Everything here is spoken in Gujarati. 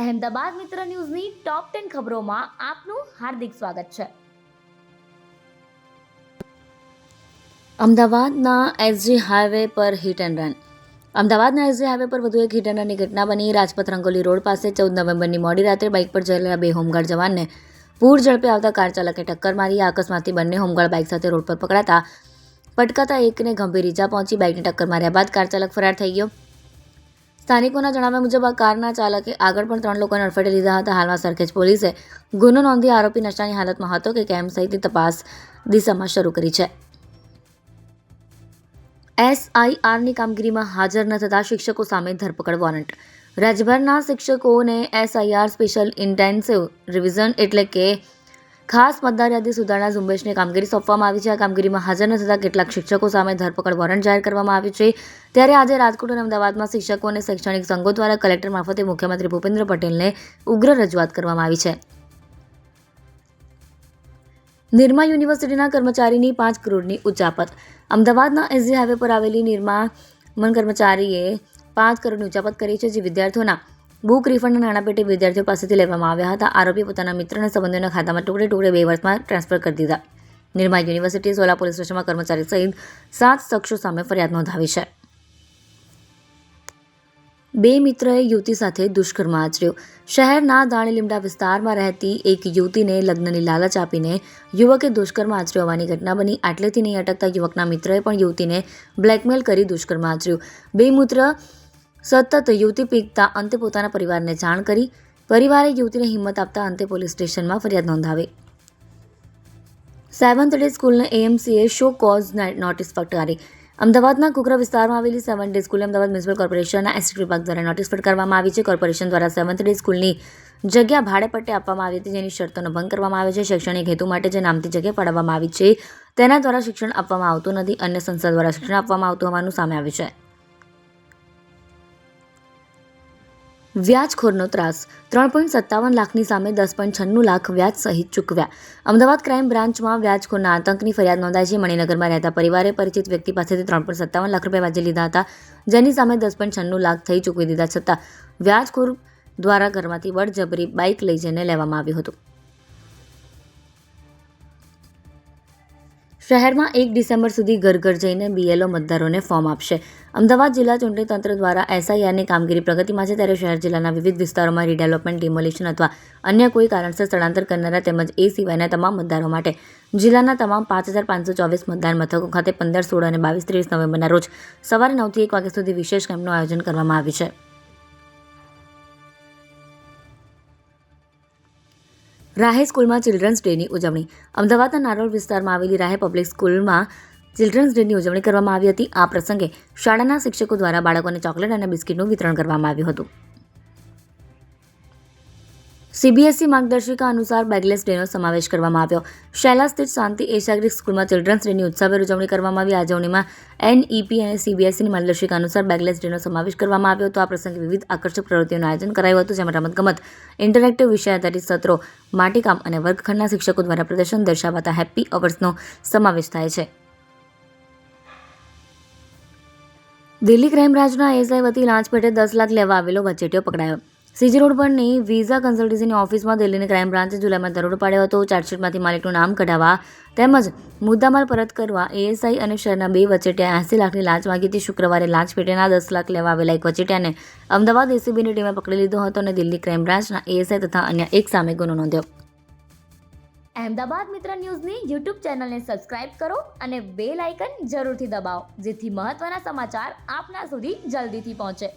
અહેમદાબાદ મિત્ર ન્યૂઝની ટોપ ટેન ખબરોમાં આપનું હાર્દિક સ્વાગત છે. અમદાવાદના એસજી હાઈવે પર હિટ એન્ડ રન અમદાવાદના એસજી હાઈવે પર વધુ એક હિટ એન્ડ રનની ઘટના બની. રાજપથ રંગોલી રોડ પાસે ચૌદ નવેમ્બરની મોડી રાત્રે બાઇક પર જયેલા બે હોમગાર્ડ જવાનને પૂર ઝડપે આવતા કાર ચાલકે ટક્કર મારી. અકસ્માતથી બંને હોમગાર્ડ બાઇક સાથે રોડ પર પકડાતા, પટકાતા એકને ગંભીર ઈજા પહોંચી. બાઇકને ટક્કર માર્યા બાદ કાર ચાલક ફરાર થઈ ગયો. સ્થાનિકોના જણાવ્યા મુજબ, આ કારના ચાલકે આગળ પણ ત્રણ લોકોને અડફેટે લીધા હતા. હાલમાં સરખેજ પોલીસે ગુનો નોંધી આરોપી નશાની હાલતમાં હતો કે કેમ સહિતની તપાસ દિશામાં શરૂ કરી છે. એસઆઈઆરની કામગીરીમાં હાજર ન થતા શિક્ષકો સામે ધરપકડ વોરંટ. રાજ્યભરના શિક્ષકોને એસઆઈઆર સ્પેશિયલ ઇન્ટેન્સિવ રિવિઝન એટલે કે ખાસ મતદાર યાદી સુધારણા ઝુંબેશની કામગીરી સોંપવામાં આવી છે. આ કામગીરીમાં હાજર ન થતા કેટલાક શિક્ષકો સામે ધરપકડ વોરંટ જાહેર કરવામાં આવ્યું છે. ત્યારે આજે રાજકોટ અને અમદાવાદમાં શિક્ષકો અને શૈક્ષણિક સંઘો દ્વારા કલેક્ટર મારફતે મુખ્યમંત્રી ભૂપેન્દ્ર પટેલને ઉગ્ર રજૂઆત કરવામાં આવી છે. નિરમા યુનિવર્સિટીના કર્મચારીની પાંચ કરોડની ઉચાપત. અમદાવાદના એસજી હાઈવે પર આવેલી નિરમા મન કર્મચારીએ પાંચ કરોડની ઉચાપત કરી છે જે વિદ્યાર્થીઓના બુક રિફંડના નાણાં પેટે વિદ્યાર્થીઓ પાસેથી લેવામાં આવ્યા હતા. આરોપી પોતાના મિત્ર અને સંબંધીઓના ખાતામાં ટુકડે ટુકડે બે વર્ષમાં ટ્રાન્સફર કરી દીધા. નિર્મા યુનિવર્સિટી, સોલા પોલીસ સ્ટેશનમાં કર્મચારી સહિત સાત શખ્સો સામે ફરિયાદ નોંધાવી છે. બે મિત્રએ યુવતી સાથે દુષ્કર્મ આચર્યો. શહેરના દાણીલીમડા વિસ્તારમાં રહેતી એક યુવતીને લગ્નની લાલચ આપીને યુવકે દુષ્કર્મ આચર્યો હોવાની ઘટના બની. આટલેથી નહીં અટકતા યુવકના મિત્રએ પણ યુવતીને બ્લેકમેલ કરી દુષ્કર્મ આચર્યું. બે મિત્ર સતત યુવતી પીકતા અંતે પોતાના પરિવારને જાણ કરી, પરિવારે યુવતીને હિંમત આપતા અંતે પોલીસ સ્ટેશનમાં ફરિયાદ નોંધાવી. સેવન્થ ડે સ્કૂલને એએમસીએ શો કોઝ નોટિસ ફટકારી. અમદાવાદના કુકરા વિસ્તારમાં આવેલી સેવન ડે સ્કૂલને અમદાવાદ મ્યુનિસિપલ કોર્પોરેશનના એસટી વિભાગ દ્વારા નોટિસ ફટકારવામાં આવી છે. કોર્પોરેશન દ્વારા સેવન્થ ડે સ્કૂલની જગ્યા ભાડે પટ્ટે આપવામાં આવી હતી. જેની શરતોનો ભંગ કરવામાં આવે છે. શૈક્ષણિક હેતુ માટે જે નામથી જગ્યા ફાળવવામાં આવી છે, તેના દ્વારા શિક્ષણ આપવામાં આવતું નથી. અન્ય સંસ્થા દ્વારા શિક્ષણ આપવામાં આવતું હોવાનું સામે આવ્યું છે. વ્યાજખોરનો ત્રાસ. ત્રણ પોઈન્ટ સત્તાવન લાખની સામે દસ પોઈન્ટ છન્નું લાખ વ્યાજ સહિત ચૂકવ્યા. અમદાવાદ ક્રાઇમ બ્રાન્ચમાં વ્યાજખોરના આતંકની ફરિયાદ નોંધાઈ છે. મણિનગરમાં રહેતા પરિવારે પરિચિત વ્યક્તિ પાસેથી ત્રણ પોઈન્ટ સત્તાવન લાખ રૂપિયા વ્યાજે લીધા હતા, જેની સામે દસ પોઈન્ટ છન્નું લાખ થઈ ચૂકવી દીધા છતાં વ્યાજખોર દ્વારા ઘરમાંથી બળજબરી બાઇક લઈ જઈને લેવામાં આવ્યું હતું. શહેરમાં એક ડિસેમ્બર સુધી ઘર ઘર જઈને બીએલઓ મતદારોને ફોર્મ આપશે. અમદાવાદ જિલ્લા ચૂંટણી તંત્ર દ્વારા એસઆઈઆરની કામગીરી પ્રગતિમાં છે ત્યારે શહેર જિલ્લાના વિવિધ વિસ્તારોમાં રીડેવલપમેન્ટ ડિમોલિશન અથવા અન્ય કોઈ કારણસર સ્થળાંતર કરનારા તેમજ એ સિવાયના તમામ મતદારો માટે જિલ્લાના તમામ પાંચ હજાર પાંચસો ચોવીસ મતદાન મથકો ખાતે પંદર, સોળ અને બાવીસ, ત્રેવીસ નવેમ્બરના રોજ સવારે નવથી એક વાગ્યા સુધી વિશેષ કેમ્પનું આયોજન કરવામાં આવ્યું છે. રાહે સ્કૂલમાં ચિલ્ડ્રન્સ ડેની ઉજવણી. અમદાવાદના નારોલ વિસ્તારમાં આવેલી રાહે પબ્લિક સ્કૂલમાં ચિલ્ડ્રન્સ ડેની ઉજવણી કરવામાં આવી હતી. આ પ્રસંગે શાળાના શિક્ષકો દ્વારા બાળકોને ચોકલેટ અને બિસ્કિટનું વિતરણ કરવામાં આવ્યું હતું. સીબીએસઈ માર્ગદર્શિકા અનુસાર બેગલેસ ડેનો સમાવેશ કરવામાં આવ્યો. શૈલા સ્થિત શાંતિ એશિયાગ્રિક સ્કૂલમાં ચિલ્ડ્રન્સ ડેની ઉત્સાહભેર ઉજવણી કરવામાં આવી. આ ઉજવણીમાં એનઈપી અને સીબીએસઈની માર્ગદર્શિકા અનુસાર બેગલેસ ડેનો સમાવેશ કરવામાં આવ્યો હતો. આ પ્રસંગે વિવિધ આકર્ષક પ્રવૃત્તિઓનું આયોજન કરાયું હતું, જેમાં રમતગમત, ઇન્ટરેક્ટિવ વિષય આધારિત સત્રો, માટીકામ અને વર્ગખંડના શિક્ષકો દ્વારા પ્રદર્શન દર્શાવાતા હેપી અવર્સનો સમાવેશ થાય છે. દિલ્હી ક્રાઇમ બ્રાન્ચના એસઆઈ વતી લાંચ પેટે દસ લાખ લેવા આવેલો વચેટિયો પકડાયો. સીજી રોડ પરની વિઝા કન્સલ્ટન્સીની ઓફિસમાં દિલ્હીની ક્રાઇમ બ્રાન્ચે જુલાઈમાં દરોડો પાડ્યો હતો. ચાર્જશીટમાંથી માલિકનું નામ કઢાવવા તેમજ મુદ્દામાલ પરત કરવા એએસઆઈ અને શહેરના બે વચેટિયા એંસી લાખની લાંચ માંગી હતી. શુક્રવારે લાંચ પેટેના દસ લાખ લેવા આવેલા એક વચેટિયાને અમદાવાદ એસીબીની ટીમે પકડી લીધો હતો અને દિલ્હી ક્રાઇમ બ્રાન્ચના એએસઆઈ તથા અન્ય એક સામે ગુનો નોંધ્યો. અમદાવાદ મિત્ર ન્યૂઝની યુટ્યુબ ચેનલને સબસ્ક્રાઇબ કરો અને બેલ આઇકન જરૂરથી દબાવો, જેથી મહત્ત્વના સમાચાર આપના સુધી જલ્દીથી પહોંચે.